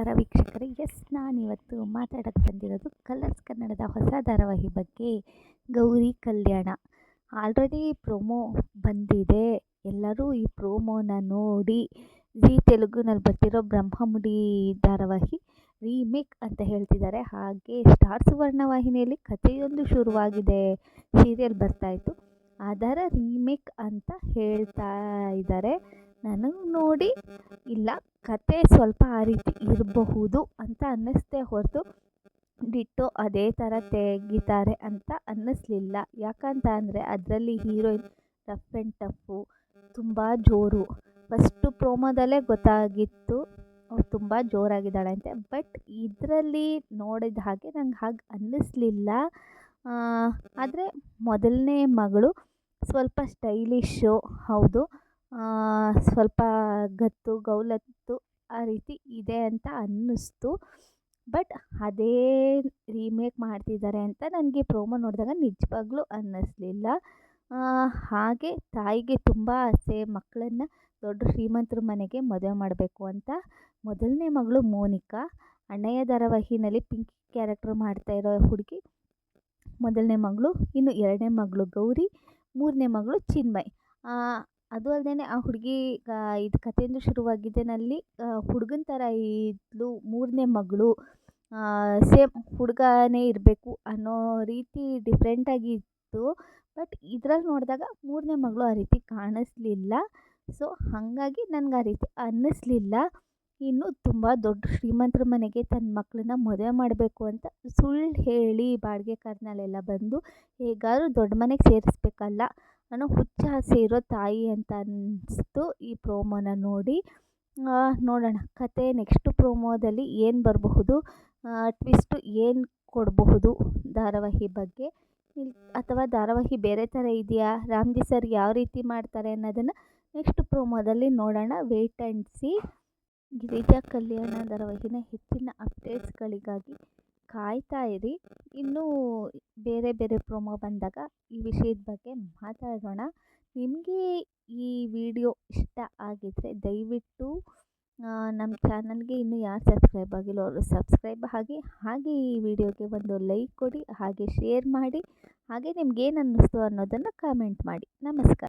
ನಮಸ್ಕಾರ ವೀಕ್ಷಕರೇ. ಎಸ್, ನಾನಿವತ್ತು ಮಾತಾಡಕ್ಕೆ ಬಂದಿರೋದು ಕಲರ್ಸ್ ಕನ್ನಡದ ಹೊಸ ಧಾರಾವಾಹಿ ಬಗ್ಗೆ. ಗೌರಿ ಕಲ್ಯಾಣ. ಆಲ್ರೆಡಿ ಪ್ರೋಮೋ ಬಂದಿದೆ. ಎಲ್ಲರೂ ಈ ಪ್ರೋಮೋನ ನೋಡಿ ಜಿ ತೆಲುಗುನಲ್ಲಿ ಬರ್ತಿರೋ ಬ್ರಹ್ಮಮುಡಿ ಧಾರಾವಾಹಿ ರೀಮೇಕ್ ಅಂತ ಹೇಳ್ತಿದ್ದಾರೆ. ಹಾಗೆ ಸ್ಟಾರ್ ಸುವರ್ಣ ವಾಹಿನಿಯಲ್ಲಿ ಕಥೆಯೊಂದು ಶುರುವಾಗಿದೆ. ಸೀರಿಯಲ್ ಬರ್ತಾಯಿತ್ತು ಅದರ ರೀಮೇಕ್ ಅಂತ ಹೇಳ್ತಾ ಇದ್ದಾರೆ. ನನಗೆ ನೋಡಿ ಇಲ್ಲ, ಕತೆ ಸ್ವಲ್ಪ ಆ ರೀತಿ ಇರಬಹುದು ಅಂತ ಅನ್ನಿಸ್ತೇ ಹೊರತು ಡಿಟ್ಟೋ ಅದೇ ಥರ ತೆಗಿತಾರೆ ಅಂತ ಅನ್ನಿಸ್ಲಿಲ್ಲ. ಯಾಕಂತ ಅಂದರೆ ಅದರಲ್ಲಿ ಹೀರೋಯಿನ್ ರಫ್ ಆ್ಯಂಡ್ ಟಫು, ತುಂಬ ಜೋರು. ಫಸ್ಟು ಪ್ರೋಮೋದಲ್ಲೇ ಗೊತ್ತಾಗಿತ್ತು ಅವ್ರು ತುಂಬ ಜೋರಾಗಿದ್ದಾಳೆ ಅಂತೆ ಬಟ್ ಇದರಲ್ಲಿ ನೋಡಿದ ಹಾಗೆ ನಂಗೆ ಹಾಗೆ ಅನ್ನಿಸ್ಲಿಲ್ಲ. ಆದರೆ ಮೊದಲನೇ ಮಗಳು ಸ್ವಲ್ಪ ಸ್ಟೈಲಿಶ್ಶು ಹೌದು. ಸ್ವಲ್ಪ ಗತ್ತು, ಗೌಲತ್ತು ಆ ರೀತಿ ಇದೆ ಅಂತ ಅನ್ನಿಸ್ತು. ಬಟ್ ಅದೇ ರೀಮೇಕ್ ಮಾಡ್ತಿದ್ದಾರೆ ಅಂತ ನನಗೆ ಪ್ರೋಮೋ ನೋಡಿದಾಗ ನಿಜವಾಗ್ಲೂ ಅನ್ನಿಸ್ಲಿಲ್ಲ. ಹಾಗೆ ತಾಯಿಗೆ ತುಂಬ ಆಸೆ, ಮಕ್ಕಳನ್ನು ದೊಡ್ಡ ಶ್ರೀಮಂತರ ಮನೆಗೆ ಮದುವೆ ಮಾಡಬೇಕು ಅಂತ. ಮೊದಲನೇ ಮಗಳು ಮೋನಿಕಾ. ಅಣ್ಣಯ್ಯ ಧಾರಾವಾಹಿನಲ್ಲಿ ಪಿಂಕಿ ಕ್ಯಾರೆಕ್ಟರ್ ಮಾಡ್ತಾ ಇರೋ ಹುಡುಗಿ. ಮೊದಲನೇ ಮಗಳು, ಇನ್ನು ಎರಡನೇ ಮಗಳು ಗೌರಿ. ಮೂರನೇ ಮಗಳು ಚಿನ್ಮಯ್. ಅದು ಅಲ್ಲದೆ ಆ ಹುಡುಗಿ ಇದು ಕಥೆಯಿಂದ ಶುರುವಾಗಿದ್ದೇನಲ್ಲಿ ಹುಡುಗನ ಥರ ಇದ್ಲು, ಮೂರನೇ ಮಗಳು ಸೇಮ್ ಹುಡುಗನೇ ಇರಬೇಕು ಅನ್ನೋ ರೀತಿ ಡಿಫ್ರೆಂಟಾಗಿತ್ತು ಬಟ್ ಇದ್ರಲ್ಲಿ ನೋಡಿದಾಗ ಮೂರನೇ ಮಗಳು ಆ ರೀತಿ ಕಾಣಿಸ್ಲಿಲ್ಲ. ಸೊ ಹಾಗಾಗಿ ನನಗೆ ಆ ರೀತಿ ಅನ್ನಿಸ್ಲಿಲ್ಲ. ಇನ್ನು ತುಂಬ ದೊಡ್ಡ ಶ್ರೀಮಂತರ ಮನೆಗೆ ತನ್ನ ಮಕ್ಕಳನ್ನ ಮದುವೆ ಮಾಡಬೇಕು ಅಂತ ಸುಳ್ಳು ಹೇಳಿ ಬಾಡಿಗೆ ಕಾರ್ನಲ್ಲೆಲ್ಲ ಬಂದು, ಹೇಗಾದ್ರೂ ದೊಡ್ಡ ಮನೆಗೆ ಸೇರಿಸ್ಬೇಕಲ್ಲ ಅನ್ನೋ ಹುಚ್ಚ ಆಸೆ ಇರೋ ತಾಯಿ ಅಂತ ಅನ್ನಿಸ್ತು ಈ ಪ್ರೋಮೋನ ನೋಡಿ. ನೋಡೋಣ. ಕತೆ ನೆಕ್ಸ್ಟ್ ಪ್ರೋಮೋದಲ್ಲಿ ಏನು ಬರಬಹುದು ಟ್ವಿಸ್ಟು ಏನು ಕೊಡಬಹುದು ಧಾರಾವಾಹಿ ಬಗ್ಗೆ? ಅಥವಾ ಧಾರಾವಾಹಿ ಬೇರೆ ಥರ ಇದೆಯಾ? ರಾಮ್ಜಿ ಸರ್ ಯಾವ ರೀತಿ ಮಾಡ್ತಾರೆ ಅನ್ನೋದನ್ನು ನೆಕ್ಸ್ಟ್ ಪ್ರೋಮೋದಲ್ಲಿ ನೋಡೋಣ. Wait and see Girija Kalyana ಧಾರಾವಾಹಿನ ಹೆಚ್ಚಿನ ಅಪ್ಡೇಟ್ಸ್ಗಳಿಗಾಗಿ ಕಾಯ್ತಾ ಇರಿ. ಇನ್ನೂ ಬೇರೆ ಬೇರೆ ಪ್ರೋಮೋ ಬಂದಾಗ ಈ ವಿಷಯದ ಬಗ್ಗೆ ಮಾತಾಡೋಣ. ನಿಮಗೆ ಈ ವಿಡಿಯೋ ಇಷ್ಟ ಆಗಿದ್ದರೆ ದಯವಿಟ್ಟು ನಮ್ಮ ಚಾನಲ್ಗೆ ಇನ್ನೂ ಯಾರು ಸಬ್ಸ್ಕ್ರೈಬ್ ಆಗಿಲ್ಲ ಅವರು ಸಬ್ಸ್ಕ್ರೈಬ್ ಆಗಿ ಹಾಗೆ ಈ ವಿಡಿಯೋಗೆ ಒಂದು ಲೈಕ್ ಕೊಡಿ, ಹಾಗೆ ಶೇರ್ ಮಾಡಿ, ಹಾಗೆ ನಿಮ್ಗೇನು ಅನ್ನಿಸ್ತು ಅನ್ನೋದನ್ನು ಕಮೆಂಟ್ ಮಾಡಿ. ನಮಸ್ಕಾರ.